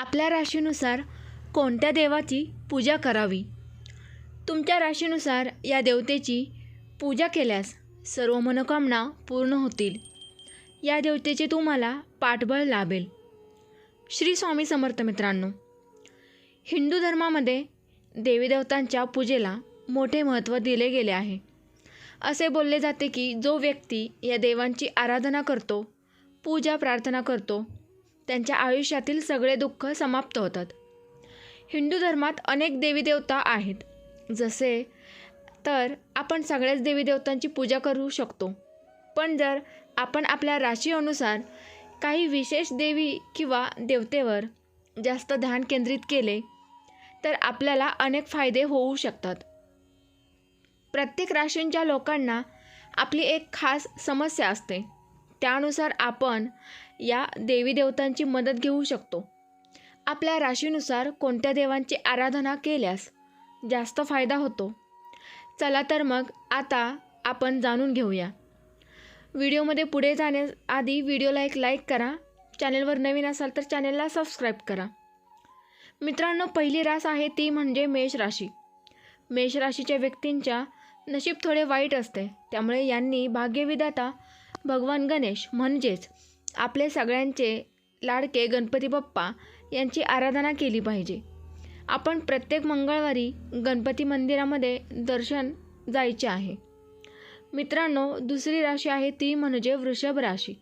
आपल्या राशीनुसार कोणत्या देवाची पूजा करावी? तुमच्या राशीनुसार या देवतेची पूजा केल्यास सर्व मनोकामना पूर्ण होतील. या देवतेचे तुम्हाला पाठबळ लाभेल. श्री स्वामी समर्थ मित्रांनो हिंदू धर्मामध्ये देवीदेवतांच्या पूजेला मोठे महत्त्व दिले गेले आहे. असे बोलले जाते की जो व्यक्ती या देवांची आराधना करतो पूजा प्रार्थना करतो त्यांच्या आयुष्यातील सगळे दुःख समाप्त होतात. हिंदू धर्मात अनेक देवीदेवता आहेत. जसे तर आपण सगळ्याच देवीदेवतांची पूजा करू शकतो. पण जर आपण आपल्या राशीनुसार काही विशेष देवी किंवा देवतेवर जास्त ध्यान केंद्रित केले तर आपल्याला अनेक फायदे होऊ शकतात. प्रत्येक राशींच्या लोकांना आपली एक खास समस्या असते. त्यानुसार आपण या देवी देवतांची मदत घेऊ शकतो. आपल्या राशीनुसार कोणत्या देवांची आराधना केल्यास जास्त फायदा होतो? चला तर मग आता आपण जाणून घेऊया. व्हिडिओमध्ये पुढे जाण्याआधी व्हिडिओला एक लाईक करा. चॅनलवर नवीन असाल तर चॅनलला सबस्क्राईब करा. मित्रांनो पहिली रास आहे ती म्हणजे मेष राशी. मेष राशीच्या व्यक्तींच्या नशीब थोडे वाईट असते. त्यामुळे यांनी भाग्यविधाता भगवान गणेश म्हणजेच आपले सगळ्यांचे लाडके गणपती बाप्पा यांची आराधना केली पाहिजे. आपण प्रत्येक मंगळवारी गणपती मंदिरामध्ये दर्शन जायचे आहे. मित्रांनो दुसरी राशी आहे ती म्हणजे वृषभ राशी.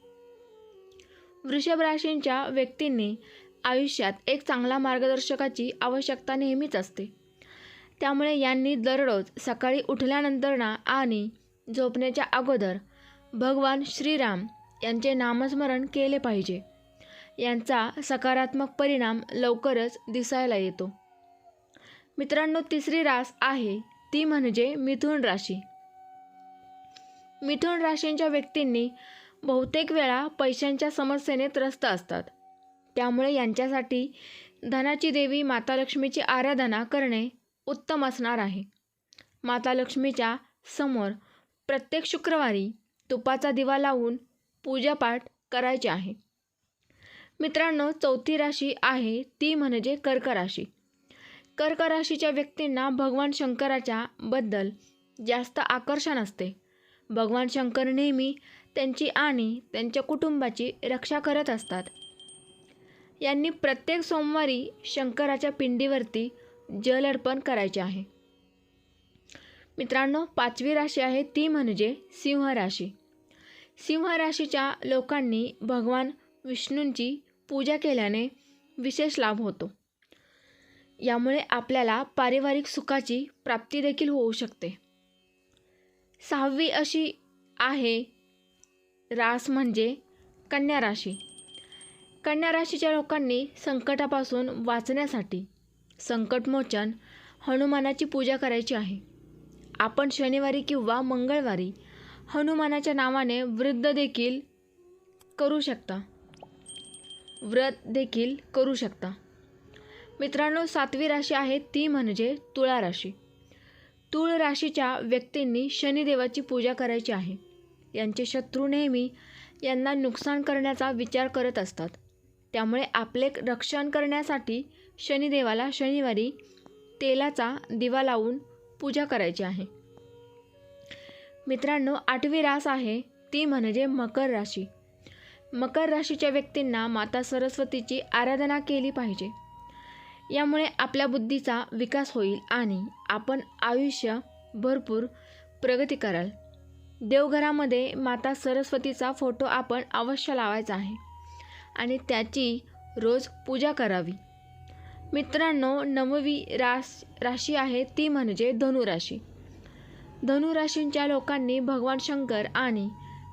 वृषभ राशींच्या व्यक्तींनी आयुष्यात एक चांगला मार्गदर्शकाची आवश्यकता नेहमीच असते. त्यामुळे यांनी दररोज सकाळी उठल्यानंतर ना आणि झोपण्याच्या अगोदर भगवान श्रीराम यांचे नामस्मरण केले पाहिजे. यांचा सकारात्मक परिणाम लवकरच दिसायला येतो. मित्रांनो तिसरी रास आहे ती म्हणजे मिथुन राशी. मिथुन राशींच्या व्यक्तींनी बहुतेक वेळा पैशांच्या समस्येने त्रस्त असतात. त्यामुळे यांच्यासाठी धनाची देवी माता लक्ष्मीची आराधना करणे उत्तम असणार आहे. माता लक्ष्मीच्या समोर प्रत्येक शुक्रवारी तुपाचा दिवा लावून पूजापाठ करायचे आहे. मित्रांनो चौथी राशी आहे ती म्हणजे कर्क राशी. कर्क राशीच्या व्यक्तींना भगवान शंकराच्या बद्दल जास्त आकर्षण असते. भगवान शंकर नेहमी त्यांची आणि त्यांच्या कुटुंबाची रक्षा करत असतात. यांनी प्रत्येक सोमवारी शंकराच्या पिंडीवरती जल अर्पण करायचे आहे. मित्रांनो पाचवी राशी आहे ती म्हणजे सिंह राशी. सिंह राशीच्या लोकांनी भगवान विष्णूंची पूजा केल्याने विशेष लाभ होतो. यामुळे आपल्याला पारिवारिक सुखाची प्राप्ती देखील होऊ शकते. सहावी अशी आहे रास म्हणजे कन्या राशी. कन्या राशीच्या लोकांनी संकटापासून वाचण्यासाठी संकटमोचन हनुमानाची पूजा करायची आहे. आपण शनिवारी किंवा मंगळवारी हनुमानाच्या नावाने वृद्ध देखील करू शकता. व्रत देखील करू शकता. मित्रांनो सातवी राशी आहे ती म्हणजे तुळा राशी. तुळ राशीच्या व्यक्तींनी शनिदेवाची पूजा करायची आहे. यांचे शत्रू नेहमी यांना नुकसान करण्याचा विचार करत असतात. त्यामुळे आपले रक्षण करण्यासाठी शनिदेवाला शनिवारी तेलाचा दिवा लावून पूजा करायची आहे. मित्रांनो आठवी रास आहे ती म्हणजे मकर राशी. मकर राशीच्या व्यक्तींना माता सरस्वतीची आराधना केली पाहिजे. यामुळे आपल्या बुद्धीचा विकास होईल आणि आपण आयुष्य भरपूर प्रगती कराल. देवघरामध्ये माता सरस्वतीचा फोटो आपण अवश्य लावायचा आहे आणि त्याची रोज पूजा करावी. मित्रांनो नववी रास राशी आहे. ती म्हणजे धनुराशी. धनुराशींच्या लोकांनी भगवान शंकर आणि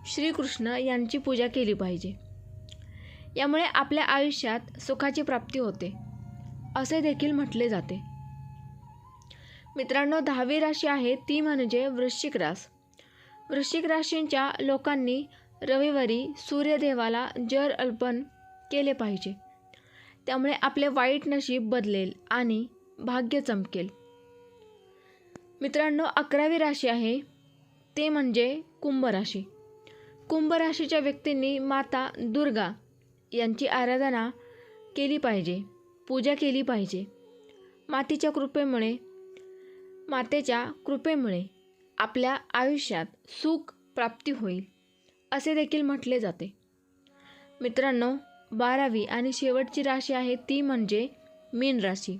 श्रीकृष्ण यांची पूजा केली पाहिजे. यामुळे आपल्या आयुष्यात सुखाची प्राप्ती होते. असे देखील म्हटले जाते. मित्रांनो दहावी राशी आहे. ती म्हणजे वृश्चिक रास. वृश्चिक राशींच्या लोकांनी रविवारी सूर्यदेवाला जर अर्पण केले पाहिजे. त्यामुळे आपले वाईट नशीब बदलेल आणि भाग्य चमकेल. मित्रांनो अकरावी राशी आहे. ते म्हणजे कुंभ राशी. कुंभ राशीच्या व्यक्तींनी माता दुर्गा यांची आराधना केली पाहिजे पूजा केली पाहिजे. मातीच्या कृपेमुळे मातेच्या कृपेमुळे आपल्या आयुष्यात सुख प्राप्ती होईल असे देखील म्हटले जाते. मित्रांनो बारावी आणि शेवटची राशी आहे ती म्हणजे मीन राशी.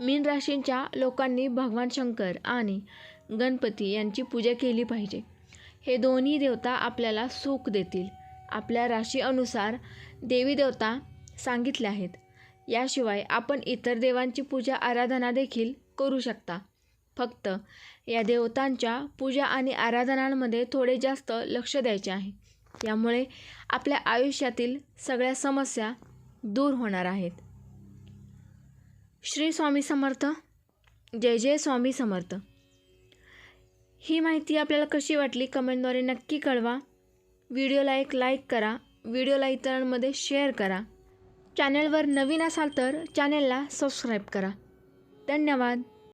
मीन राशींच्या लोकांनी भगवान शंकर आणि गणपती यांची पूजा केली पाहिजे. हे दोन्ही देवता आपल्याला सुख देतील. आपल्या राशी अनुसार देवी देवता सांगितले आहेत. याशिवाय आपण इतर देवांची पूजा आराधना देखील करू शकता. फक्त या देवतांच्या पूजा आणि आराधनांमध्ये थोडे जास्त लक्ष द्यायचे आहे. यामुळे आपल्या आयुष्यातील सगळ्या समस्या दूर होणार आहेत. श्री स्वामी समर्थ जय जय स्वामी समर्थ. ही माहिती आपल्याला कशी वाटली कमेंटद्वारे नक्की कळवा. व्हिडिओला एक लाईक करा. व्हिडिओला इतरांमध्ये शेअर करा. चॅनलवर नवीन असाल तर चॅनेलला सबस्क्राईब करा. धन्यवाद.